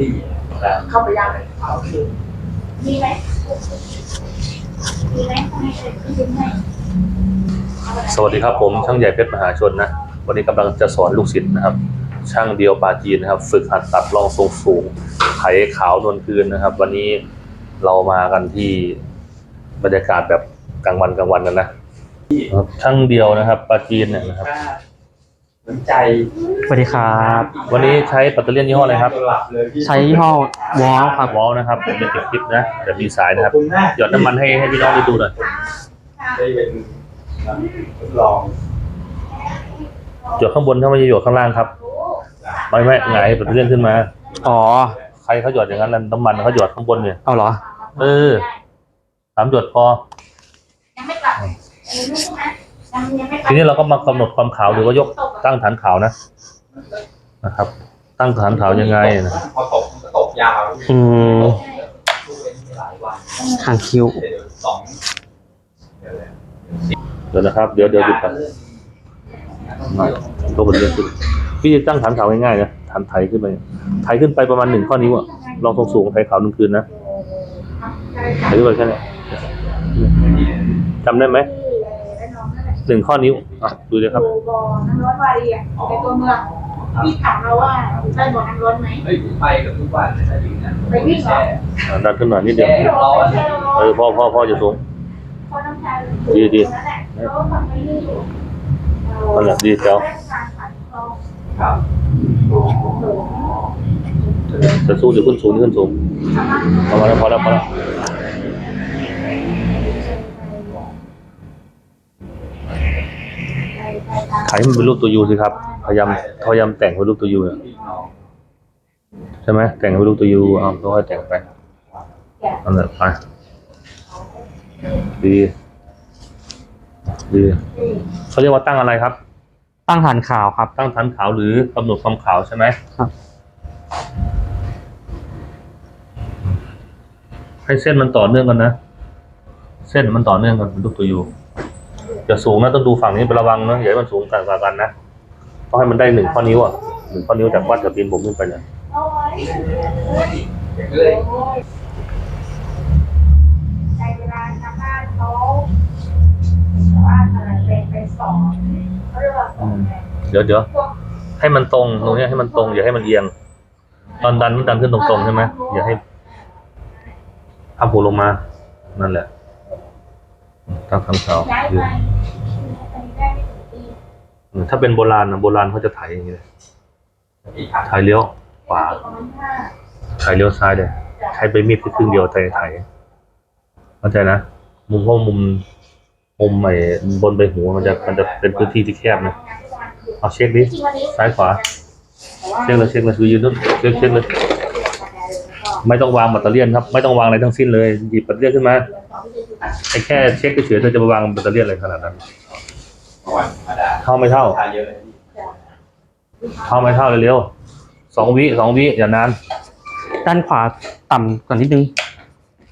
ดีแล้วเข้าไปยังโอเคมีไหมมีไหมให้เอ่ยพี่ยิ้มให้สวัสดีครับผมช่างใหญ่เพชรมหาชนนะ วันนี้กำลังจะสอนลูกศิษย์นะครับ ช่างเดียวปาจีนนะครับ ฝึกหัดตัดรองทรงสูงไถขาวนวลคืนนะครับ วันนี้เรามากันที่บรรยากาศแบบกลางวันกลางวันกันนะครับช่างเดียวนะครับปาจีนเนี่ยนะครับ ถ้าสนใจสวัสดีครับ วันนี้ใช้ปัตเตอร์เลียนยี่ห้ออะไรครับหลับเลยพี่ใช้ยี่ห้อวอลครับวอลนะครับเดี๋ยวติดคลิปนะเดี๋ยวมีสายนะคขอรับบคุณมากหยอดน้ำมันให้ให้พี่น้องได้ดูหน่อยได้เป็นทดลองหยดข้างบนถ้าไม่ใช่หยดข้างล่างครับ ไม่ไม่หงายปัตเตอร์เลียนขึ้นมา อ๋อ ใครเขาหยอดอย่างนั้นล่ะน้ำมันเขาหยอดข้างบนเนี่ยเอาเหรอ เออสามหยดพอยังไม่กลับ เออไม่ใช่ไหมยังยังไม่กลับทีนี้เราก็มากำหนดความขาวหรือว่ายกตั้งฐานขาวนะนะครับ ตั้งฐานขาวยังไงนะพอตกก็ตกยาวอืมช่วยหลายวันทางคิ้วเดี๋ยวสองเดี๋ยวเลยเดี๋ยวนะครับ เดี๋ยวเดี๋ยวหยุดก่อนก็เป็นเรื่องขึ้นพี่จะตั้งฐานขาวง่ายๆนะฐานไถขึ้นไปไถขึ้นไปประมาณหนึ่งข้อนิ้วอะลองทรงสูงไถขาวหนึ่งคืนนะไถขึ้นไปแค่เนี้ยจำได้ไหม หนึ่งข้อนิ้วอะดูเลยครับ ดูบ่อน้ำร้อนวารีอะในตัวเมืองพี่ถามเราว่าได้บ่อน้ำร้อนไหม เฮ้ยไปกับทุกวันเลยนะจริงนะไปวิ่งเหรอ อะดันขึ้นหน่อยนิดเดียวร้อนเออพ่อพ่อพ่อจะสูงเพราะน้ำชาดีดีนั่นแหละเขาทำไม่ได้อยู่นั่นแหละดีเจ้าครับจะสู้จะขึ้นสูงขึ้นสูงพอแล้วพอแล้วพอแล้ว ไถให้มันเป็นรูปตัวยูสิครับ พยายามพยายามแต่งเป็นรูปตัวยูเนี่ยพี่น้องใช่ไหมแต่งเป็นรูปตัวยูเอาค่อยๆแต่งไปนั่นแหละไปดีดีเขาเรียกว่าตั้งอะไรครับ ตั้งฐานขาวครับ ตั้งฐานขาวหรือกำหนดความขาวใช่ไหมครับ ให้เส้นมันต่อเนื่องกันนะ เส้นมันต่อเนื่องกันเป็นรูปตัวยู อย่าสูงนะต้องดูฝั่งนี้ไประวังนะอย่าให้มันสูงกันกว่ากันนะต้องให้มันได้หนึ่งข้อนิ้วอะหนึ่งข้อนิ้วจากวัดจากตีนผมขึ้นไปเนี่ยอย่างเลยในเวลาทำงานเขาว่าอะไรเป็นไปสอนเขาเรียกว่าสอนไงเดี๋ยวเดี๋ยวให้มันตรงตรงเนี้ยให้มันตรงอย่าให้มันเอียง ตอนดันมันดันขึ้นตรงๆใช่ไหมอย่าให้พับหัวลงมานั่นแหละ ตั้งฐานขาวย้ายยืไปนไปได้ไม่ถึงปีอืมถ้าเป็นโบราณนะโบราณเขาจะไถอย่างนี้เลยอีกครับไถเลี้ยวขวาประมาณห้าไถเลี้ยวซ้ายเลยใช้ใบมีดครึ่งเดียวไถไถเข้าใจนะมุมเพราะมุมมุมไอ้บนใบหูมันจะมันจะเป็นพื้นที่ที่แคบนะเอาเช็คดิซ้ายขวาเช็คเลยเช็คเลยคือยืนนู่นเช็คเช็คเลย ไม่ต้องวางแบตเตอรี่ยนครับไม่ต้องวางอะไรทั้งสิ้นเลยหยิบแบตเตอรี่ยนขึ้นมาไอ้แค่เช็คเฉยๆเธอจะไปวางแบตเตอรี่ยนอะไรขนาดนั้นวันธรรมดาเท่าไม่เท่าทานเยอะเลยเท่าไม่เท่าเร็วๆสองวิสองวิอย่านานด้านขวาต่ำกว่านิดนึง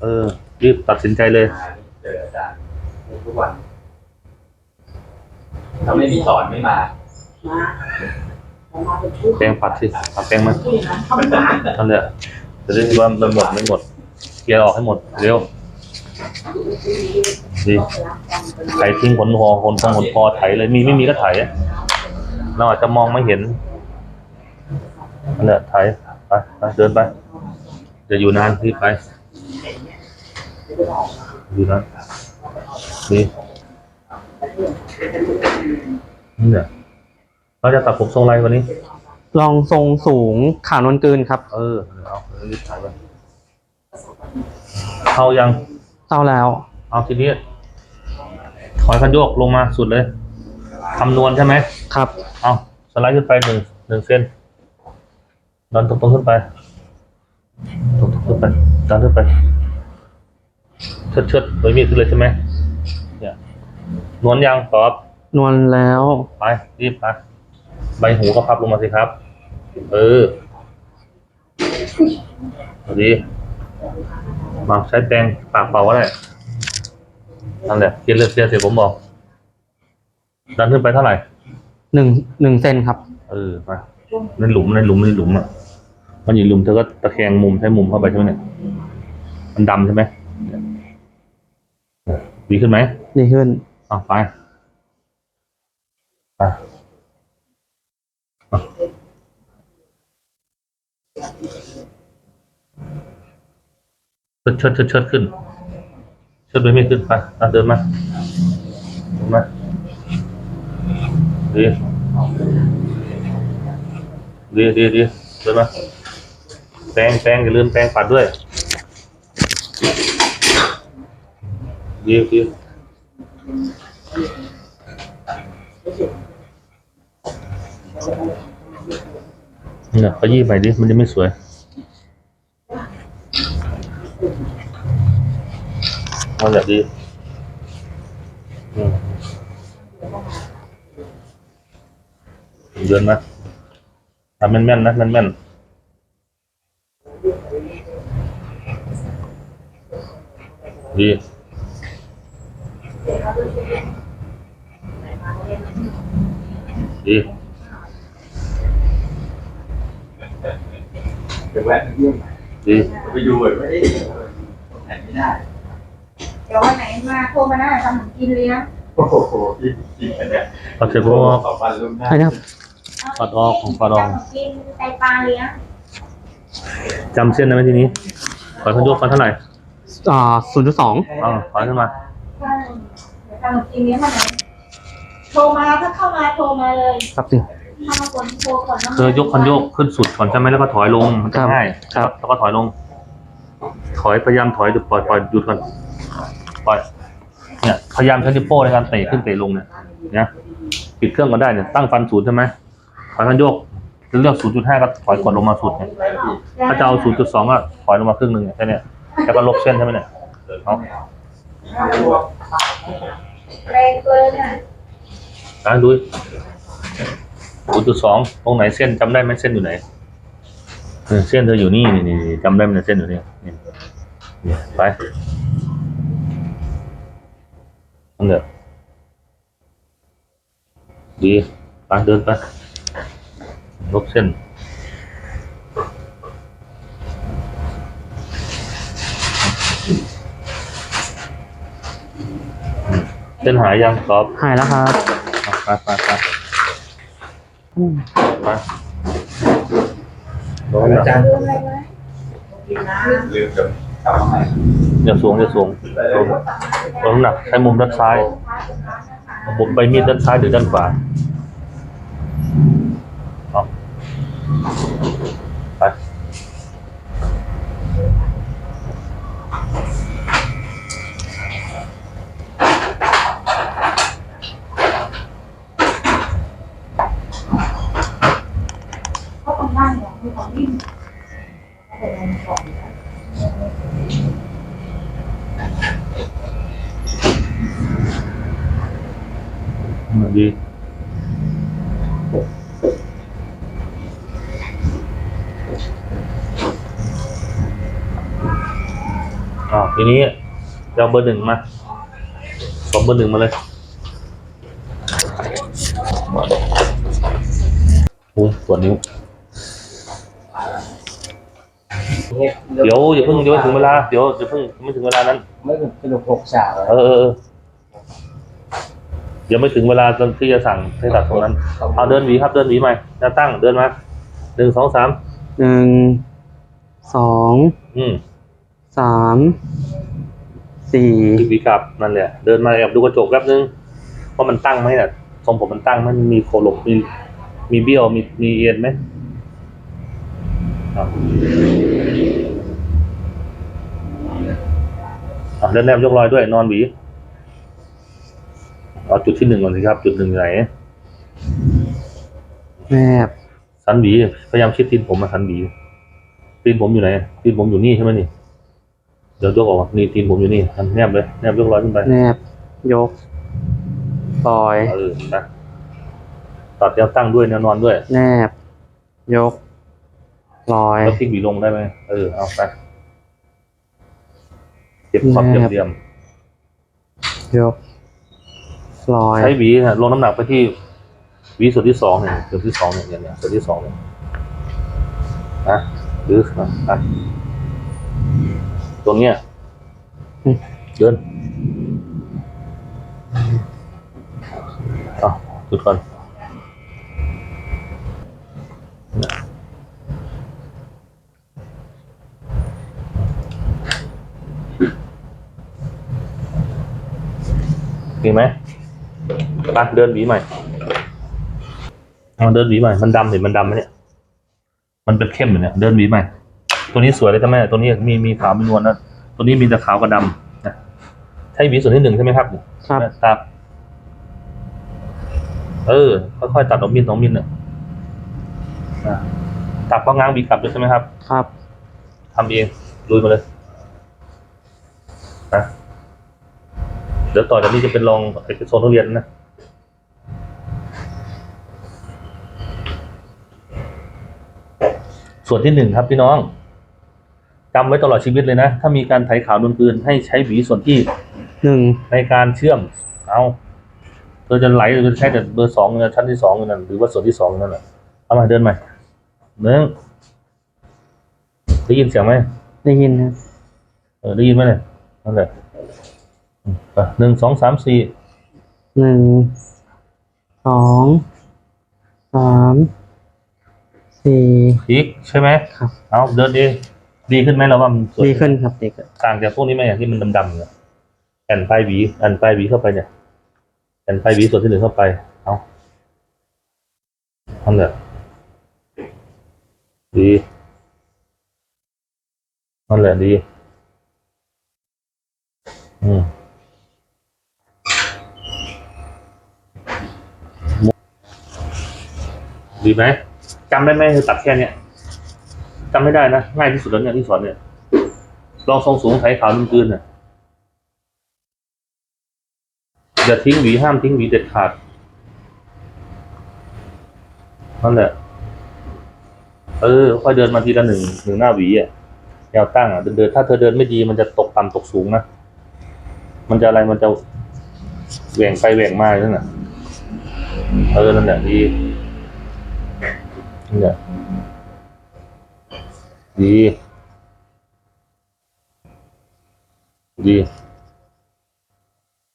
เออรีบตัดสินใจเลยเจออาจารย์ทุกวันถ้าไม่มีสอนไม่มาแป้งปัดสิปัดแป้งมานั่นแหละ จะได้ว่ามันหมดไม่หมดเคลียร์ออกให้หมดเร็วดีไถทิ้งผลหอคนทงผลพอไถเลยมีไม่มีก็ไถอะเราอาจจะมองไม่เห็นนั่นแหละไถไปไปเดินไปจะอยู่นานรีบไปอยู่นานดีนี่แหละเราจะตัดผมทรงไรวันนี้ ลองทรงสูงขาวนวลเกินครับ เออเอารีบถ่ายไปเข้ายังเจ้าแล้ว เอาทีนี้ถอยคันโยกลงมาสุดเลยคำนวณใช่ไหมครับ เอาสไลด์ขึ้นไปหนึ่งหนึ่งเส้นดันตรงๆขึ้นไปตรงๆขึ้นไปดันขึ้นไปเชิดเชิดๆโดยมีดขึ้นเลยใช่ไหมเนี่ยนวลยังตอบนวลแล้วไปรีบไป ใบหูก็พับลงมาสิครับ เออเอาดี มาใช้แปรงปากเป่าก็ได้นั่นแหละเคลียร์เลือดเคลียร์เสร็จผมบอก ดันขึ้นไปเท่าไหร่หนึ่งหนึ่งเซนครับ เออมาในหลุมในหลุมในหลุมอะมมันอยู่ลุมเธอก็ตะแคงมุมใช้มุมเข้าไปใช่ไหมเนี่ย มันดำใช่ไหมเนี่ยดีขึ้นไหมดีขึ้นอะไปไปอะ ชดชดชดชดขึ้นชดไปไม่ขึ้นไปอะเดินมาเดินมาดีดีดีดีเดินมาแปรงแปรงอย่าลืมแปรงปัดด้วยดีดีเนี่ยขยี้ไปดิมันจะไม่สวย มันแบบดีอืมเดินมาทำแม่นๆนะแม่นๆดีดีเดี๋ยวแวะเยี่ยมดีไปดูหน่อยว่าเอ๊ะไหนไม่ได้เดี๋ยววันไหนมาโทรมาหน้าทำขนมกินเลี้ยงโอ้โหอีกอีกอันเนี้ยพอเสร็จปุ๊บสองวันล่วงหน้าใช่ครับปัดออกของปัดออกทำขนมกินไตปลาเลี้ยงจำเส้นได้ไหมทีนี้ขอพันยกฟันเท่าไหร่อ่าศูนย์จุดสองอ่าขอขึ้นมาใช่เดี๋ยวทำขนมกินเลี้ยงวันไหนโทรมาถ้าเข้ามาโทรมาเลยครับจริง เข้ามากดโทรก่อนนะคือยกคันโยกขึ้นสุดก่อนใช่ไหมแล้วก็ถอยลงมันจะครับง่ายครับ แล้วก็ถอยลง ถอยพยายามถอยหยุดปล่อยปล่อยหยุดก่อน ปล่อยเนี่ยพยายามใช้นิ้วโป้งในการเตะขึ้นเตะลงเนี่ยเนี่ยปิดเครื่องก็ได้เนี่ยตั้งฟันศูนย์ใช่ไหมถอยคันโยกเลือกศูนย์จุดห้าก็ถอยกดลงมาสุดเนี่ยถ้าจะเอาศูนย์จุดสองก็ถอยลงมาครึ่งหนึ่งเนี่ยแค่เนี้ยแล้วก็ลบเส้นใช่ไหมเนี่ยเอาแรงเกินอะอะดูศูนย์จุดสองตรงไหนเส้นจำได้ไหมเส้นอยู่ไหนเออเส้นเธออยู่นี่นี่นี่นี่จำได้ไหมเนี่ยเส้นอยู่นี่นี่นี่ไป นั่นเถอะดีไปเดินไปลบเส้นเส้นหายยังตอบหายแล้วครับไปไปไปอืมไปโดนแล้วลืมอะไรไหมลืมจะกลับมาใหม่ อย่าสูงอย่าสูงลงลงน้ำหนักใช้มุมด้านซ้ายมุมใบมีดด้านซ้ายหรือด้านขวาเอาไปเขาทำได้เหรอมีของดิ้น ดีอ่าทีนี้เอาเบอร์หนึ่งมาสองเบอร์หนึ่งมาเลยโอ้ยปวดนิ้ว เดี๋ยวอย่าเพิ่งเดี๋ยวถึงเวลา เดี๋ยวอย่าเพิ่งไม่ถึงเวลานั้น ไม่สนุกหกฉากเออเออเออ ยวไม่ถึงเวลาตอนที่จะสั่งให้ตัดตรงนั้น เอาเดินหวีครับเดินหวีใหม่หน้าตั้งเดินมาหนึ่งสองสามหนึ่งสองอืมสามสี่พลิกหวีกลับนั่นแหละเดินมาแอบดูกระจกแป๊บนึงว่ามันตั้งไหมน่ะทรงผมมันตั้งไหมมันมีโคลกมีมีเบี้ยวมีมีเอียนไหมครับอะเดินแนบยกรอยด้วยนอนหวี เอาจุดที่หนึ่งก่อนสิครับ จุดหนึ่งอยู่ไหนแนบสันหวีพยายามชิดตีนผมมาสันหวีตีนผมอยู่ไหนตีนผมอยู่นี่ใช่ไหมนี่ เดี๋ยวยกออกมานี่ตีนผมอยู่นี่อันแนบเลยแนบยกร้อยขึ้นไปแนบยกลอยเออนะตัดแนวตั้งด้วยแนวนอนด้วย แนบ ยกลอยแล้วพลิกหวีลงได้ไหมเออเอาไปเก็บความแนเรียบบเรียมยก ลอย ใช้หวีนะลงน้ำหนักไปที่หวีส่วนที่สองเนี่ยส่วนที่สองเนี่ยเนี่ยเนี่ยส่วนที่สองเนี่ยนะถือมาอะตรงเนี้ยอืม เดินเอาจุดก่อนมีไหม ไปเดินหวีใหม่เอาเดินหวีใหม่ มันดำเห็นมันดำไหมเนี่ย มันเป็นเข้มอยู่เนี่ย เดินหวีใหม่ ตัวนี้สวยเลยใช่ไหมตัวนี้มีมีขาวมีนวลนะ ตัวนี้มีแต่ขาวกับดำนะใช่หวีส่วนที่หนึ่งใช่ไหมครับครับ ตัดเออ ค่อยๆตัดน้องมินน้องมินน่ะอะตัดเพราะง้างหวีกลับด้วยใช่ไหมครับ ครับทำเองลุยมาเลยนะเดี๋ยวต่อจากนี้จะเป็นลองไอ้โซนทุเรียนนะ ส่วนที่หนึ่งครับพี่น้องจำไว้ตลอดชีวิตเลยนะ ถ้ามีการไถขาวนวลปืนให้ใช้หวีส่วนที่หนึ่งในการเชื่อม เอาเธอจะไหลหรือจะใช้แต่เบอร์สองนะชั้นที่สองนั่นหรือว่าส่วนที่สองนั่นแหละเอามาเดินใหม่หนึ่งได้ยินเสียงไหมได้ยินครับเออได้ยินไหมเนี่ยนั่นแหละอืมไปหนึ่งสองสามสี่หนึ่งสองสาม สี่พลิกใช่ไหมครับ เอาเดินเองดีขึ้นไหมเราว่ามันสวยดีขึ้นครับดีขึ้นต่างจากพวกนี้ไหมอย่างที่มันดำๆเนี่ยแผ่นปลายหวีแผ่นปลายหวีเข้าไปเนี่ยแผ่นปลายหวีส่วนที่หนึ่งเข้าไป เอาทำเนี่ยดีนั่นแหละดี อืมดีไหม จำได้ไหมคือตัดแค่เนี้ยจำไม่ได้นะง่ายที่สุดแล้วเนี่ยที่สอนเนี่ยลองทรงสูงไถขาวนุ่มกืนน่ะอย่าทิ้งหวีห้ามทิ้งหวีเด็ดขาดนั่นแหละ เออ ค่อยเดินมาทีละหนึ่งหนึ่งหน้าหวีอะแนวตั้งอะเดินเดินถ้าเธอเดินไม่ดีมันจะตกต่ำตกสูงนะมันจะอะไรมันจะแหว่งไปแหว่งมาอย่างนั่นน่ะเออนั่นแหละดี เนั่นแหละดี ดี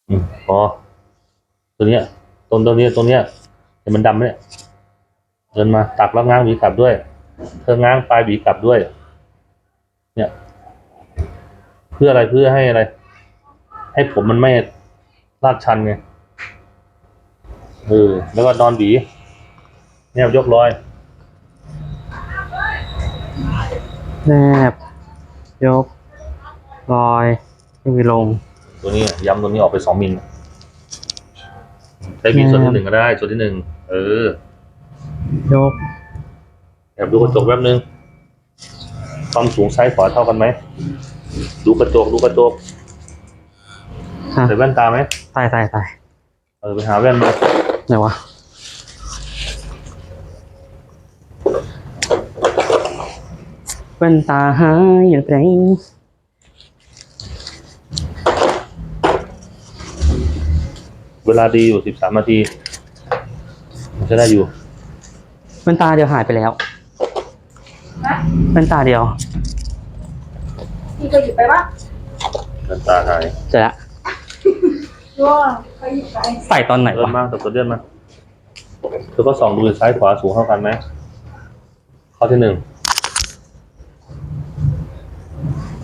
อืมพอตัวเนี้ยตรงตัวเนี้ยตรงเนี้ยเห็นมันดำไหมเนี่ยเดินมาตักแล้วง้างหวีกลับด้วย เธอง้างปลายหวีกลับด้วย เนี่ย เพื่ออะไรเพื่อให้อะไร ให้ผมมันไม่ลาดชันไงเออแล้วก็นอนหวีเนี่ยยกรอย แนบ ยก ลอยขึ้นไปลง ตัวนี้ย้ำตัวนี้ออกไปสองมิลใช้หวีส่วนที่หนึ่งก็ได้ ส่วนที่หนึ่งเออ ยกแอบดูกระจกแป๊บนึงความสูงซ้ายขวาเท่ากันไหม ดูกระจกดูกระจกฮะใส่แว่นตาไหมตายตายตายเออไปหาแว่นมาไหนวะ แว่นตาหายอยู่ไหนเวลาดีอยู่สิบสามนาทีมันจะได้อยู่แว่นตาเดียวหายไปแล้วนะแว่นตาเดียวพี่ก็หยิบไปปะแว่นตาหายเจะละร่วงเขาหยิบไปใส่ตอนไหนเลื่อนวะมากแต่ตัวเลื่อนมาเธอก็ส่องดูซ้ายขวาสูงเท่ากันไหมข้อที่หนึ่ง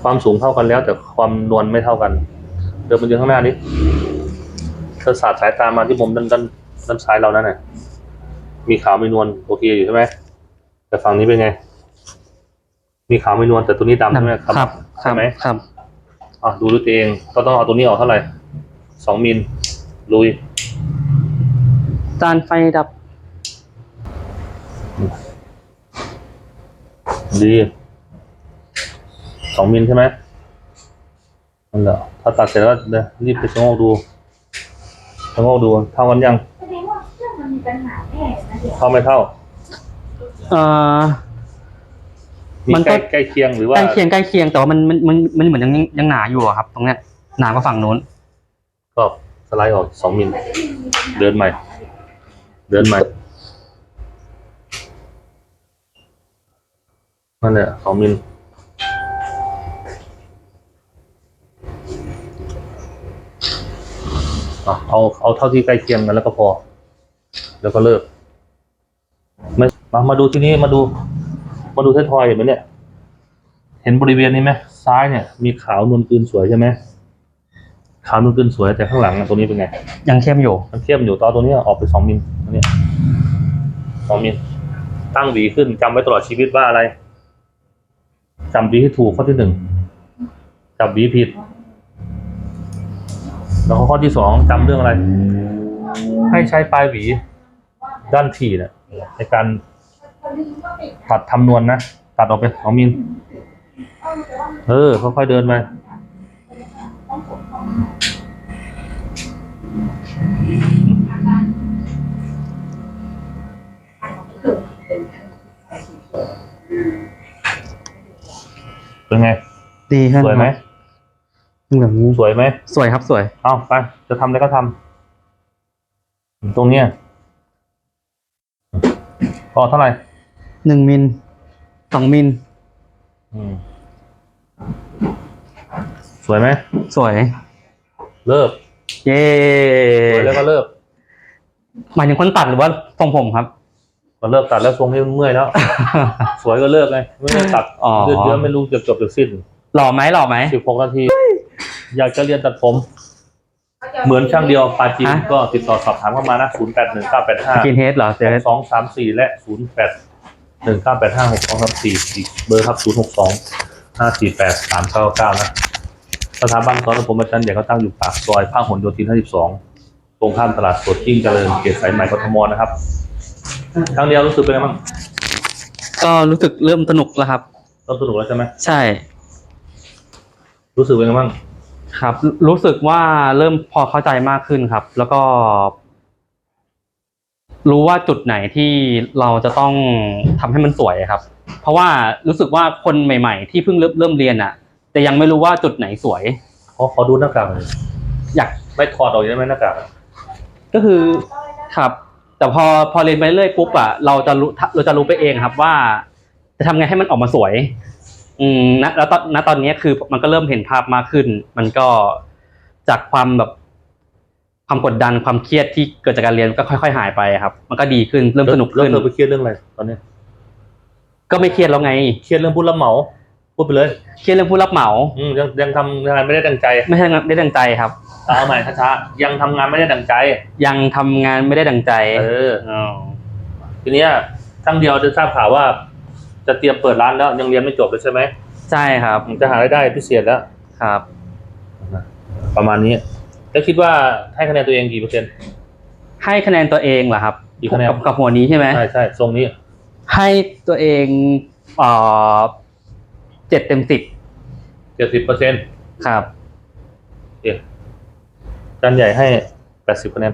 ความสูงเท่ากันแล้ว แต่ความนวลไม่เท่ากัน เดินมายืนข้างหน้านี้เธอสาดสายตามาที่มุมด้านด้านด้านซ้ายเรานั่นน่ะมีขาวมีนวลโอเคอยู่ใช่ไหมแต่ฝั่งนี้เป็นไง มีขาวมีนวลแต่ตัวนี้ดำใช่ไหมครับครัใช่บไหมครับอะดูด้วยตัวเองก็ต้องเอาตัวนี้ออกเท่าไหร่สองมิลลุยจานไฟดับ ดี สองมิลใช่ไหมนั่นแหละถ้าตัดเสร็จแล้วเดี๋ยวรีบไปชะโงกดูชะโงกดูเท่ากันยังแสดงว่าเครื่องมันมีปัญหาแน่นะเดี๋ยวเท่าไม่เท่า เอ่อ มีมันใกก็ ล้ใกล้เคียงหรือว่าใกล้เคียงใกล้เคียงแต่ว่ามันมันมันมันเหมือนยังยังหนาอยู่อะครับ ตรงเนี้ยหนากว่าฝั่งนู้นก็สไลด์ออกสองมิล เดินใหม่ เดินใหม่นั่นแหละสองมิลอะ เอาเอาเท่าที่ใกล้เคียงกันแล้วก็พอ แล้วก็เลิกไม่มามาดูที่นี้มาดู มาดูเท้ทอยเห็นไหมเนี่ย เห็นบริเวณนี้ไหมซ้ายเนี่ย มีขาวนวลกลืนสวยใช่ไหมขาวนวลกลืนสวยแต่ข้างหลังอะตรงนี้เป็นไง ยังเข้มอยู่มันเข้มอยู่ตอนตัวนี้ออกไปสองมิลอันเนี้ยสองมิลตั้งหวีขึ้นจำไว้ตลอดชีวิตว่าอะไรจำหวีให้ถูกข้อที่หนึ่งจับหวีผิด แล้วก็ข้อที่สองจำเรื่องอะไร ให้ใช้ปลายหวีด้านถี่เนี่ยในการตัดทำนวลนะ ตัดออกไปสองมิลเออ ค่อยๆเดินไปเป็นไง ดีขึ้นสวยไหม ครับแบบนี้สวยไหมสวยครับสวย เอาไป จะทำอะไรก็ทำตรงเนี้ยพอเท่าไหร่หนึ่งมิลสองมิลอืมสวยไหมสวย เลิกเย้สวยแล้วก็เลิกหมายถึงคนตัดหรือว่าทรงผมครับก็เลิกตัดแล้วทรงนี้มันเมื่อยแล้ว สวยก็เลิกไงไม่ได้ตัดอ๋อ เดือดเดือไม่รู้จะจบหรือสิ้นหล่อไหมหล่อไหม สิบหกนาที อยากจะเรียนตัดผม เหมือนช่างเดียวปาจีนฮะ ก็ติดต่อสอบถามเข้ามานะศูนย์แปดหนึ่งเก้าแปดห้ากินเฮดเหรอเจอสองสามสี่และศูนย์แปดหนึ่งเก้าแปดห้าหกสองสามสี่เบอร์ครับศูนย์หกสองห้าสี่แปดสามเก้าเก้านะสถาบันสอนผมอาจารย์ใหญ่เขาตั้งอยู่ปากซอยพหลโยธินห้าสิบสองตรงข้ามตลาดสดยิ่งเจริญเขตสายใหม่กทมนะครับครั้งเดียวรู้สึกเป็นไงบ้างก็รู้สึกเริ่มสนุกแล้วครับ เริ่มสนุกแล้วใช่ไหมใช่ รู้สึกเป็นไงบ้าง ครับ รู้สึกว่าเริ่มพอเข้าใจมากขึ้นครับ แล้วก็ รู้ว่าจุดไหนที่เราจะต้องทำให้มันสวยครับ เพราะว่ารู้สึกว่าคนใหม่ ๆ ที่เพิ่งเริ่มเริ่มเรียนอะ แต่ยังไม่รู้ว่าจุดไหนสวยขอขอดูหน้ากากหน่อยอยากไม่ถอดออกได้ไหมหน้ากากก็คือครับ แต่พอพอเรียนไปเรื่อยปุ๊บอะเราจะรู้เราจะรู้ไปเองครับว่า จะทำไงให้มันออกมาสวย อืมณแล้วตอนณตอนนี้คือมันก็เริ่มเห็นภาพมากขึ้น มันก็จากความแบบความกดดันความเครียดที่เกิดจากการเรียนก็ค่อย ๆ หายไปครับ มันก็ดีขึ้นเริ่มสนุกแล้วขึ้นเธอไปเครียดเรื่องอะไรตอนนี้ ก็ไม่เครียดแล้วไง เครียดเรื่องผู้รับเหมาพูดไปเลย เครียดเรื่องผู้รับเหมา อืมยังยังทำงานไม่ได้ดังใจ ไม่ใช่ได้ดังใจครับเอาใหม่ช้าๆยังทำงานไม่ได้ดังใจ ยังทำงานไม่ได้ดังใจ เอออ๋อทีเนี้ยทั้งเดียวจะทราบข่าวว่า จะเตรียมเปิดร้านแล้วยังเรียนไม่จบเลยใช่ไหมใช่ครับจะหารายได้พิเศษแล้วครับ ประมาณนี้แล้วคิดว่าให้คะแนนตัวเองกี่เปอร์เซ็นต์ ให้คะแนนตัวเองเหรอครับกี่คะแนน กับกับหัวนี้ใช่ไหมใช่ใช่ทรงนี้ให้ตัวเองเอ่อเจ็ดเต็มสิบเจ็ดสิบเปอร์เซ็นต์ครับจานใหญ่ให้แปดสิบคะแนน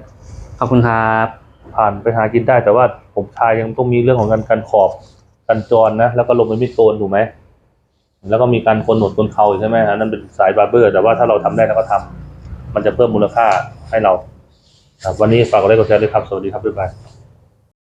ขอบคุณครับ ผ่านไปหากินได้แต่ว่าผมชายยังต้องมีเรื่องของการการขอบ กันจรนะ แล้วก็ลงเป็นมิดโซนถูกไหมแล้วก็มีการโกนหนวดโกนเขาใช่ไหมฮะนั่นเป็นสายบาร์เบอร์ แต่ว่าถ้าเราทำได้เราก็ทำมันจะเพิ่มมูลค่าให้เรา ครับ วันนี้ฝากกดไลค์กดแชร์ด้วยครับ สวัสดีครับบ๊ายบาย